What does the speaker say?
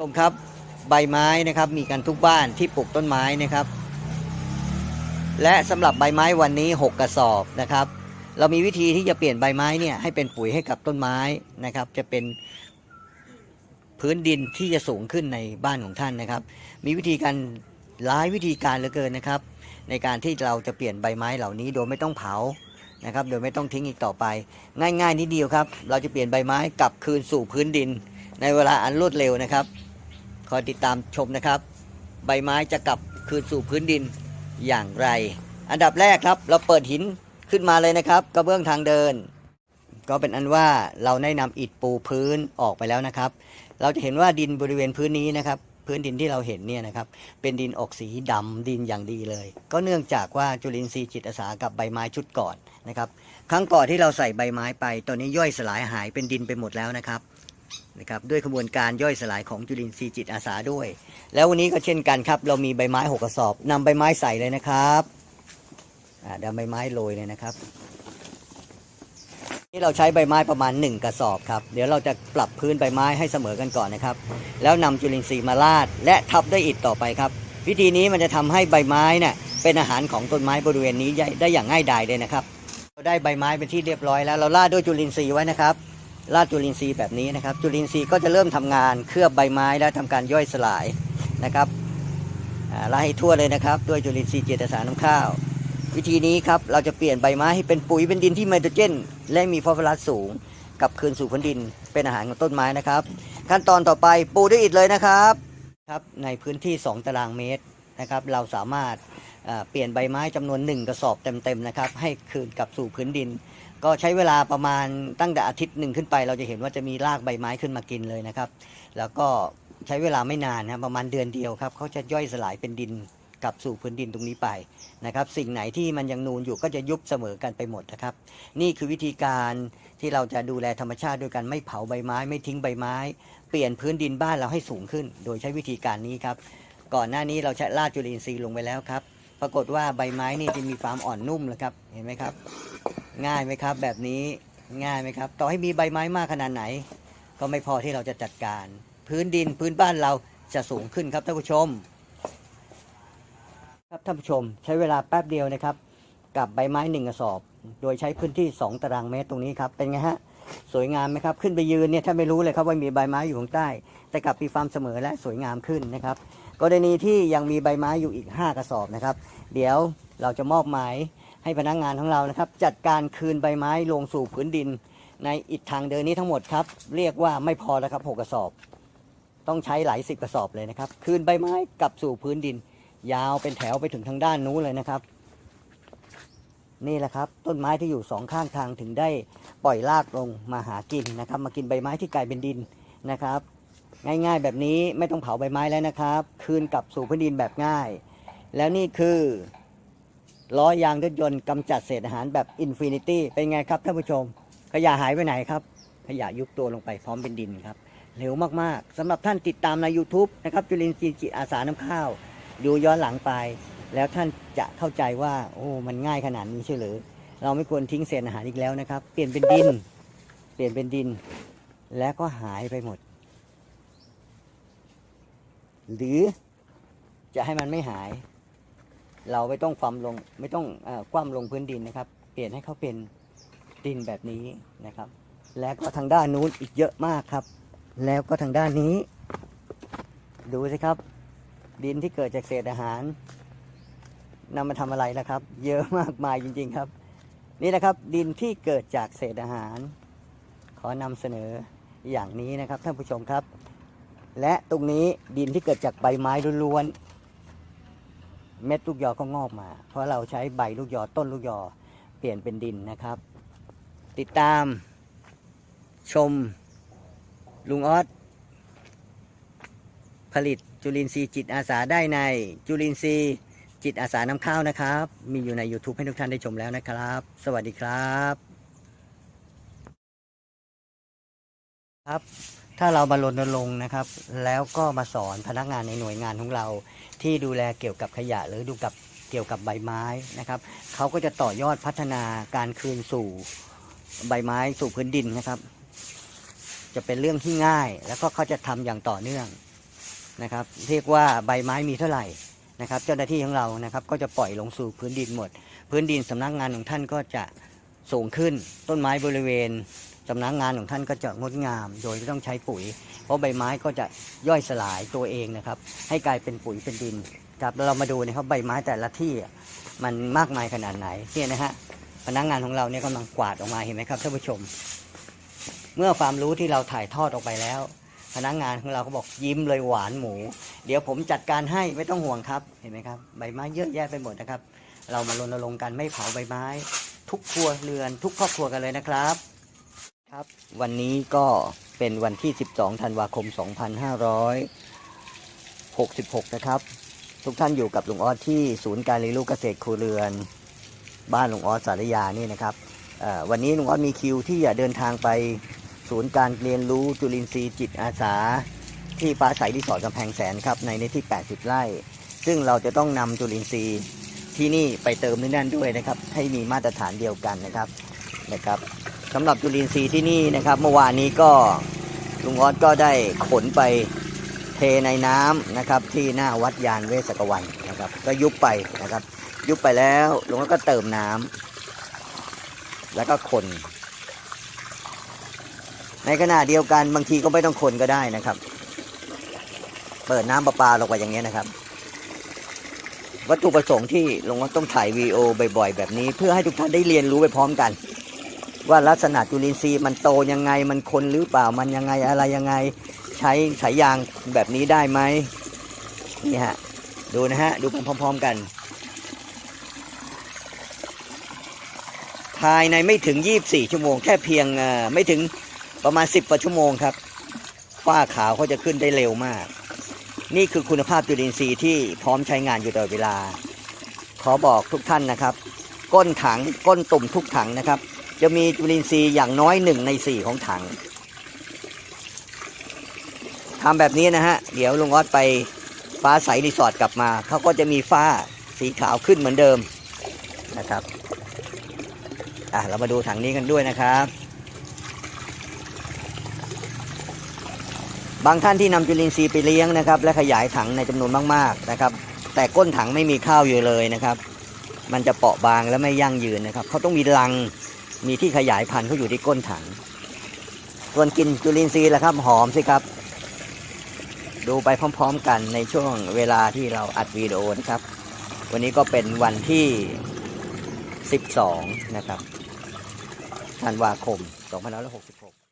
ชมครับใบไม้นะครับมีกันทุกบ้านที่ปลูกต้นไม้นะครับ และสำหรับใบไม้วันนี้ 6 กระสอบนะครับ เรามีวิธีที่จะเปลี่ยนใบไม้เนี่ยให้เป็นปุ๋ยให้กับต้นไม้นะครับ จะเป็นพื้นดินที่จะสูงขึ้นในบ้านของท่านนะครับ มีวิธีการหลายวิธีการเหลือเกินนะครับ ในการที่เราจะเปลี่ยนใบไม้เหล่านี้โดยไม่ต้องเผานะครับ โดยไม่ต้องทิ้งอีกต่อไป ง่าย ๆนิดเดียวครับ เราจะเปลี่ยนใบไม้กลับคืนสู่พื้นดิน ในเวลาอันรวดเร็วนะครับ คอยติดตามชมนะครับ ใบไม้จะกลับคืนสู่พื้นดินอย่างไร อันดับแรกครับ เราเปิดหินขึ้นมาเลยนะครับ กระเบื้องทางเดิน ก็เป็นอันว่าเราได้นำอิฐปูพื้นออกไปแล้วนะครับ เราจะเห็นว่าดินบริเวณพื้นนี้นะครับ พื้นดินที่เราเห็นเนี่ยนะครับ เป็นดินออกสีดำดินอย่างดีเลย ก็เนื่องจากว่าจุลินทรีย์จิตอาสากับใบไม้ชุดก่อนนะครับ ครั้งก่อนที่เราใส่ใบไม้ไปตอนนี้ย่อยสลายหายเป็นดินไปหมดแล้วนะครับ นะครับด้วยขบวนการย่อยสลายของจุลินทรีย์จิตอาสาด้วย แล้ววันนี้ก็เช่นกันครับ เรามีใบไม้หกกระสอบนำใบไม้ใส่เลยนะครับอ่าดำใบไม้โรยเลยนะครับนี่เราใช้ใบไม้ประมาณ 1 กระสอบครับ เดี๋ยวเราจะปรับพื้นใบไม้ให้เสมอกันก่อนนะครับ แล้วนำจุลินทรีย์มาลาดและทับด้วยอิฐต่อไปครับ วิธีนี้มันจะทำให้ใบไม้เนี่ยเป็นอาหารของต้นไม้บริเวณนี้ได้ได้อย่างง่ายดายเลยนะครับ เราได้ใบไม้เป็นที่เรียบร้อยแล้วเราลาดด้วยจุลินทรีย์ไว้นะครับ ลาดจุลินทรีย์แบบนี้นะครับ จุลินทรีย์ก็จะเริ่มทำงานเคลือบใบไม้และทำการย่อยสลายนะครับลาให้ทั่วเลยนะครับ ด้วยจุลินทรีย์เจตสารน้ำข้าว วิธีนี้ครับเราจะเปลี่ยนใบไม้ให้เป็นปุ๋ยเป็นดินที่ไมโตรเจน และมีฟอสฟอรัสสูงกลับคืนสู่พื้นดินเป็นอาหารของต้นไม้นะครับ ขั้นตอนต่อไปปูด้วยอิฐเลยนะครับครับในพื้นที่ 2 ตารางเมตรนะครับ เราสามารถเปลี่ยนใบไม้จำนวน 1 กระสอบเต็มๆนะครับ ให้คืนกลับสู่พื้นดิน ก็ใช้เวลาประมาณตั้งแต่อาทิตย์หนึ่งขึ้นไป เราจะเห็นว่าจะมีรากใบไม้ขึ้นมากินเลยนะครับ แล้วก็ใช้เวลาไม่นานนะประมาณเดือนเดียวครับเขาจะย่อยสลายเป็นดินกลับสู่พื้นดินตรงนี้ไปนะครับสิ่งไหนที่มันยังนูนอยู่ก็จะยุบเสมอกันไปหมดนะครับ นี่คือวิธีการที่เราจะดูแลธรรมชาติด้วยการไม่เผาใบไม้ ไม่ทิ้งใบไม้ เปลี่ยนพื้นดินบ้านเราให้สูงขึ้น โดยใช้วิธีการนี้ครับก่อนหน้านี้เราใช้ลาดจุลินทรีย์ลงไปแล้วครับ ปรากฏว่าใบไม้นี่จะมีความอ่อนนุ่มแล้วครับเห็นไหมครับ ง่ายไหมครับ แบบนี้ง่ายไหมครับ ต่อให้มีใบไม้มากขนาดไหน ก็ไม่พอที่เราจะจัดการ พื้นดินพื้นบ้านเราจะสูงขึ้นครับท่านผู้ชม ครับท่านผู้ชม ใช้เวลาแป๊บเดียวนะครับ กับใบไม้หนึ่งกระสอบ โดยใช้พื้นที่ 2 ตารางเมตรตรงนี้ครับเป็นไงฮะสวยงามไหมครับ ขึ้นไปยืนเนี่ยถ้าไม่รู้เลยครับว่ามีใบไม้อยู่ข้างใต้ แต่กลับมีความเสมอและสวยงามขึ้นนะครับกรณีที่ยังมีใบไม้อยู่อีก 5 กระสอบนะครับ เดี๋ยวเราจะมอบหมาย ให้พนักงานของเรานะครับ จัดการคืนใบไม้ลงสู่พื้นดิน ในอิฐทางเดินนี้ทั้งหมดครับ เรียกว่าไม่พอแล้วครับหกกระสอบ ต้องใช้หลายสิบกระสอบเลยนะครับ คืนใบไม้กลับสู่พื้นดิน ยาวเป็นแถวไปถึงทางด้านนู้นเลยนะครับ นี่แหละครับ ต้นไม้ที่อยู่สองข้างทางถึงได้ปล่อยรากลงมาหากินนะครับ มากินใบไม้ที่กลายเป็นดินนะครับ ง่ายๆแบบนี้ไม่ต้องเผาใบไม้แล้วนะครับ คืนกลับสู่พื้นดินแบบง่าย แล้วนี่คือ ล้อยางรถยนต์กำจัดเศษอาหารแบบอินฟินิตี้เป็นไงครับท่านผู้ชม ขยะหายไปไหนครับ ขยะยุบตัวลงไปพร้อมเป็นดินครับ เร็วมากๆสำหรับท่านติดตามใน YouTube นะครับจุลินทรีย์จิตอาสาน้ำข้าวดูย้อนหลังไป แล้วท่านจะเข้าใจว่าโอ้มันง่ายขนาดนี้ใช่หรือ เราไม่ควรทิ้งเศษอาหารอีกแล้วนะครับ เปลี่ยนเป็นดิน เปลี่ยนเป็นดิน แล้วก็หายไปหมด หรือจะให้มันไม่หาย เราไม่ต้องฟัมลงไม่ต้องออคว่ำลงพื้นดินนะครับ เปลี่ยนให้เขาเป็นดินแบบนี้นะครับ แล้วก็ทางด้านนู้นอีกเยอะมากครับ แล้วก็ทางด้านนี้ ดูสิครับ ดินที่เกิดจากเศษอาหารนำมาทำอะไรนะครับ เยอะมากมายจริง ๆครับ นี่นะครับ ดินที่เกิดจากเศษอาหาร ขอนำเสนออย่างนี้นะครับท่านผู้ชมครับ และตรงนี้ดินที่เกิดจากใบไม้ล้วนๆ เม็ดลูกยอก็งอกมา เพราะเราใช้ใบลูกยอต้นลูกยอเปลี่ยนเป็นดินนะครับ ติดตาม ชม ลุงออสผลิตจุลินทรีย์จิตอาสาได้ใน จุลินทรีย์จิตอาสาน้ำข้าวนะครับ มีอยู่ใน YouTube ให้ทุกท่านได้ชมแล้วนะครับ สวัสดีครับ ครับ ถ้าเรามารณรงค์นะครับ แล้วก็มาสอนพนักงานในหน่วยงานของเรา ที่ดูแลเกี่ยวกับขยะหรือดูกับเกี่ยวกับใบไม้นะครับเขาก็จะต่อยอดพัฒนาการคืนสู่ใบไม้สู่พื้นดินนะครับ จะเป็นเรื่องที่ง่าย แล้วก็เขาจะทำอย่างต่อเนื่องนะครับ เรียกว่าใบไม้มีเท่าไหร่นะครับ เจ้าหน้าที่ของเรานะครับ ก็จะปล่อยลงสู่พื้นดินหมด พื้นดินสำนักงานของท่านก็จะสูงขึ้นต้นไม้บริเวณ สำนักงานของท่านก็จะงดงาม โดยไม่ต้องใช้ปุ๋ย เพราะใบไม้ก็จะย่อยสลายตัวเองนะครับ ให้กลายเป็นปุ๋ยเป็นดินครับแล้วเรามาดูนะครับใบไม้แต่ละที่มันมากมายขนาดไหนเนี่ยนะฮะพนักงานของเราเนี่ยกำลังกวาดออกมาเห็นไหมครับท่านผู้ชม เมื่อความรู้ที่เราถ่ายทอดออกไปแล้ว พนักงานของเราก็บอกยิ้มเลยหวานหมู เดี๋ยวผมจัดการให้ไม่ต้องห่วงครับเห็นไหมครับใบไม้เยอะแยะไปหมดนะครับ เรามารณรงค์กันไม่เผาใบไม้ ทุกครัวเรือนทุกครอบครัวกันเลยนะครับ ครับวันนี้ก็เป็นวันที่ 12 ธันวาคม 2566 นะครับ ทุกท่านอยู่กับลุงออสที่ศูนย์การเรียนรู้เกษตรครัวเรือน บ้านลุงออสสารยานี่นะครับวันนี้ลุงออสมีคิวที่จะเดินทางไปศูนย์การเรียนรู้จุลินทรีย์จิตอาสา ที่ฟ้าใสรีสอร์ทกำแพงแสนครับในเนื้อที่ 80 ไร่ ซึ่งเราจะต้องนำจุลินทรีย์ที่นี่ไปเติมที่นั่นด้วยนะครับ ให้มีมาตรฐานเดียวกันนะครับนะครับ สำหรับจุลินทรีย์ที่นี่นะครับ เมื่อวานนี้ก็ลุงออสก็ได้ขนไปเทในน้ำนะครับ ที่หน้าวัดยานเวสกวันนะครับ ก็ยุบไปนะครับ ยุบไปแล้วลุงออสก็เติมน้ำแล้วก็คนในขณะเดียวกันบางทีก็ไม่ต้องคนก็ได้นะครับ เปิดน้ำประปาลงไปอย่างนี้นะครับ วัตถุประสงค์ที่ลงว่าต้องถ่ายวีดีโอบ่อยๆ แบบนี้ เพื่อให้ทุกท่านได้เรียนรู้ไปพร้อมกัน ว่าลักษณะจุลินทรีย์มันโตยังไงมันคนหรือเปล่ามันยังไงอะไรยังไงใช้สายยางแบบนี้ได้ไหมนี่ฮะดูนะฮะดูพร้อม ๆกัน ภายในไม่ถึง 24 ชั่วโมง แค่เพียงไม่ถึงประมาณ 10กว่าชั่วโมงครับฝ้าขาวเขาจะขึ้นได้เร็วมาก นี่คือคุณภาพจุลินทรีย์ที่พร้อมใช้งานอยู่ตลอดเวลา ขอบอกทุกท่านนะครับ ก้นถังก้นตุ่มทุกถังนะครับ จะมีจุลินทรีย์อย่างน้อยหนึ่งในสี่ของถังทำแบบนี้นะฮะ เดี๋ยวลุงออสไปฟ้าใสรีสอร์ทกลับมา เขาก็จะมีฝ้าสีขาวขึ้นเหมือนเดิมนะครับอะเรามาดูถังนี้กันด้วยนะครับ บางท่านที่นำจุลินทรีย์ไปเลี้ยงนะครับ และขยายถังในจำนวนมาก ๆนะครับ แต่ก้นถังไม่มีข้าวอยู่เลยนะครับ มันจะเปราะบางและไม่ยั่งยืนนะครับ เขาต้องมีรัง มีที่ขยายพันธุ์เขาอยู่ที่ก้นถัง ส่วนกลินจุลินทรีย์ละครับ หอมสิครับ ดูไปพร้อมๆกันในช่วงเวลาที่เราอัดวีดีโอนะครับ วันนี้ก็เป็นวันที่ 12 นะครับธันวาคม 2566